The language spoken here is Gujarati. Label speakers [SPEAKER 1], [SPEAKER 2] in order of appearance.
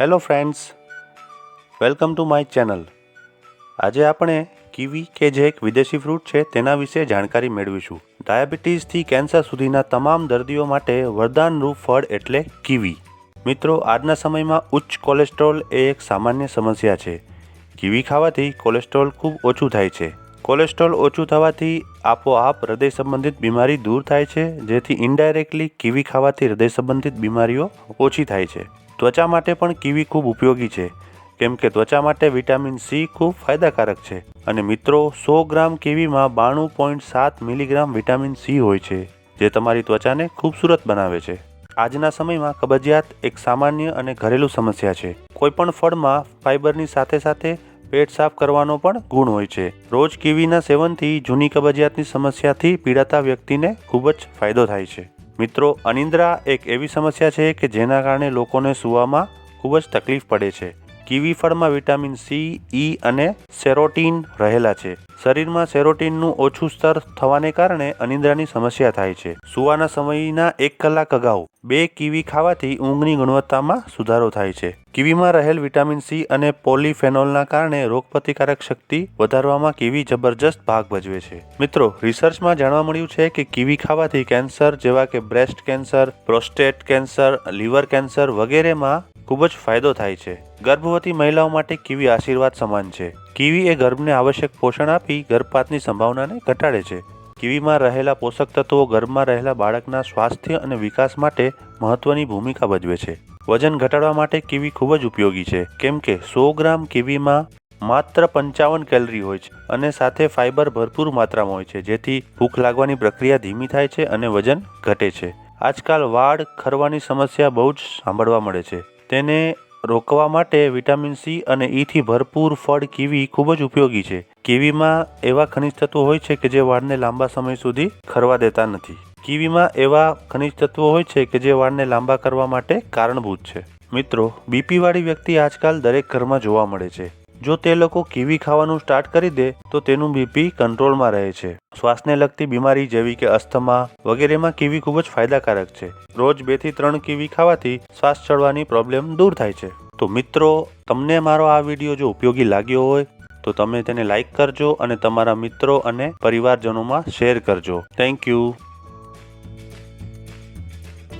[SPEAKER 1] Hello friends, welcome to my channel. આજે આપણે કીવી કે જે એક વિદેશી ફ્રૂટ છે તેના વિશે જાણકારી મેળવીશું. ડાયાબિટીસથી કેન્સર સુધીના તમામ દર્દીઓ માટે વરદાનરૂપ ફળ એટલે કીવી. મિત્રો, આજના સમયમાં ઉચ્ચ કોલેસ્ટ્રોલ એ એક સામાન્ય સમસ્યા છે. કીવી ખાવાથી કોલેસ્ટ્રોલ ખૂબ ઓછું થાય છે. કોલેસ્ટ્રોલ ઓછું થવાથી આપોઆપ હૃદય સંબંધિત બીમારી દૂર થાય છે, જેથી ઇનડાયરેક્ટલી કીવી ખાવાથી હૃદય સંબંધિત બીમારીઓ ઓછી થાય છે. ત્વચા માટે પણ કીવી ખૂબ ઉપયોગી છે. કેમ કે ત્વચા માટે વિટામિન સી ખૂબ ફાયદાકારક છે અને મિત્રો, સો ગ્રામ કીવીમાં બાણું પોઈન્ટ સાત મિલીગ્રામ વિટામિન સી હોય છે, જે તમારી ત્વચાને ખૂબસૂરત બનાવે છે. આજના સમયમાં કબજિયાત એક સામાન્ય અને ઘરેલું સમસ્યા છે. કોઈપણ ફળમાં ફાઇબરની સાથે સાથે પેટ સાફ કરવાનો પણ ગુણ હોય છે. રોજ કીવીના સેવનથી જૂની કબજિયાતની સમસ્યાથી પીડાતા વ્યક્તિને ખૂબ જ ફાયદો થાય છે. મિત્રો, અનિદ્રા એક એવી સમસ્યા છે કે જેના કારણે લોકોને સૂવામાં ખૂબ જ તકલીફ પડે છે. કીવી ફળમાં વિટામિન સી, ઈ અને સેરોટીન રહેલા છે. શરીરમાં સેરોટીનનું ઓછું સ્તર થવાને કારણે અનિદ્રાની સમસ્યા થાય છે. સુવાના સમયના એક કલાક અગાઉ બે કીવી ખાવાથી ઊંઘની ગુણવત્તામાં સુધારો થાય છે. કીવીમાં રહેલ વિટામિન સી અને પોલીફેનોલના કારણે રોગપ્રતિકારક શક્તિ વધારવામાં કીવી જબરજસ્ત ભાગ ભજવે છે. મિત્રો, રિસર્ચમાં જાણવા મળ્યું છે કે કીવી ખાવાથી કેન્સર જેવા કે breast cancer, prostate cancer, liver cancer વગેરેમાં ખૂબ જ ફાયદો થાય છે. ગર્ભવતી મહિલાઓ માટે કીવી આશીર્વાદ સમાન છે. કીવી એ ગર્ભને આવશ્યક પોષણ આપી ગર્ભપાતની સંભાવનાને ઘટાડે છે. કીવીમાં રહેલા પોષક તત્વો ગર્ભમાં રહેલા બાળકના સ્વાસ્થ્ય અને વિકાસ માટે મહત્વની ભૂમિકા ભજવે છે. વજન ઘટાડવા માટે કીવી ખૂબ જ ઉપયોગી છે. કેમ કે સો ગ્રામ કીવીમાં માત્ર પંચાવન કેલરી હોય છે અને સાથે ફાઇબર ભરપૂર માત્રામાં હોય છે, જેથી ભૂખ લાગવાની પ્રક્રિયા ધીમી થાય છે અને વજન ઘટે છે. આજકાલ વાળ, ખરવાની સમસ્યા બહુ જ સાંભળવા મળે છે. તેને રોકવા માટે વિટામિન સી અને ઈથી ભરપૂર ફળ કીવી ખૂબ જ ઉપયોગી છે. કીવીમાં એવા ખનિજ તત્વો હોય છે કે જે વાળને લાંબા સમય સુધી ખરવા દેતા નથી. કીવીમાં એવા ખનિજ તત્વો હોય છે કે જે વાળને લાંબા કરવા માટે કારણભૂત છે. મિત્રો બીપીવાળી વ્યક્તિ આજકાલ દરેક ઘરમાં જોવા મળે છે. જો તે લોકો કીવી ખાવાનું સ્ટાર્ટ કરી દે, તો તેનું બીપી કંટ્રોલમાં રહે છે. શ્વાસને લગતી બીમારી જેવી કે અસ્થમા વગેરેમાં કીવી ખૂબ જ ફાયદાકારક છે. રોજ બેથી ત્રણ કીવી ખાવાથી શ્વાસ ચડવાની પ્રોબ્લેમ દૂર થાય છે. તો મિત્રો, તમને મારો આ વીડિયો જો ઉપયોગી લાગ્યો હોય, તો તમે તેને લાઈક કરજો અને તમારા મિત્રો અને પરિવારજનોમાં શેર કરજો. Thank you